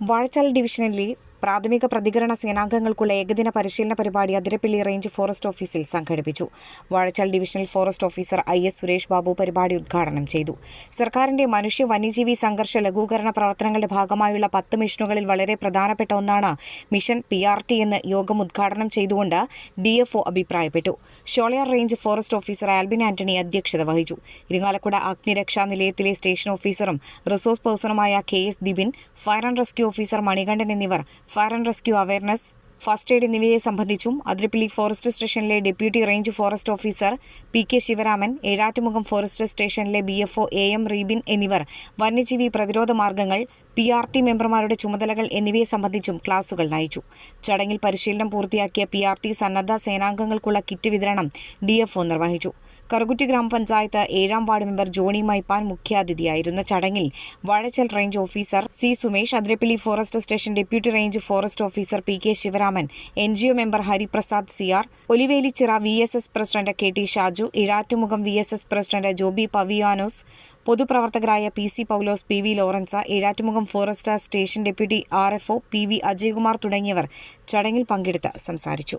വാഴച്ചാൽ ഡിവിഷനിലെ പ്രാഥമിക പ്രതികരണ സേനാംഗങ്ങൾക്കുള്ള ഏകദിന പരിശീലന പരിപാടി അതിരപ്പള്ളി റേഞ്ച് ഫോറസ്റ്റ് ഓഫീസിൽ സംഘടിപ്പിച്ചു. Vazhachal divisional forest officer I S Suresh Babu പരിപാടി ഉദ്ഘാടനം ചെയ്തു. സർക്കാരിന്റെ മനുഷ്യ വന്യജീവി സംഘർഷ ലഘൂകരണ പ്രവർത്തനങ്ങളുടെ ഭാഗമായുള്ള പത്ത് മിഷനുകളിൽ വളരെ പ്രധാനപ്പെട്ട ഒന്നാണ് മിഷൻ പി ആർ ടി എന്ന് യോഗം ഉദ്ഘാടനം ചെയ്തുകൊണ്ട് ഡി എഫ് ഒ അഭിപ്രായപ്പെട്ടു. Sholayar range forest officer Albin Antony അധ്യക്ഷത വഹിച്ചു. ഇരിങ്ങാലക്കുട അഗ്നിരക്ഷാ നിലയത്തിലെ സ്റ്റേഷൻ ഓഫീസറും resource പേഴ്സണുമായ K S Dibin fire and rescue officer Manikandan എന്നിവർ fire and rescue awareness first aid എന്നിവയെ സംബന്ധിച്ചും അതിരപ്പിള്ളി ഫോറസ്റ്റ് സ്റ്റേഷനിലെ deputy range forest officer P K Sivaraman Ezhattumukham forest സ്റ്റേഷനിലെ B F A M Rebin എന്നിവർ വന്യജീവി പ്രതിരോധ മാർഗങ്ങൾ പി ആർ ടി മെമ്പർമാരുടെ ചുമതലകൾ എന്നിവയെ സംബന്ധിച്ചും ക്ലാസുകൾ നയിച്ചു. ചടങ്ങിൽ പരിശീലനം പൂർത്തിയാക്കിയ പി ആർ ടി സന്നദ്ധ സേനാംഗങ്ങൾക്കുള്ള കിറ്റ് വിതരണം ഡി നിർവഹിച്ചു. കറുകുറ്റി ഗ്രാമപഞ്ചായത്ത് ഏഴാം വാർഡ് മെമ്പർ ജോണി മൈപ്പാൻ മുഖ്യാതിഥിയായിരുന്ന ചടങ്ങിൽ Vazhachal range officer C Sumesh Athirappilly forest station deputy range forest officer P K Sivaraman N G O member Hariprasad C R Olivelichira V S S president K T Shaju ഇഴാറ്റുമുഖം V S S president Joby Paviyanos പൊതുപ്രവർത്തകരായ P C Paulose P V Lawrence Ezhattumukham forest station deputy R F O P V Ajaykumar തുടങ്ങിയവർ ചടങ്ങിൽ പങ്കെടുത്ത് സംസാരിച്ചു.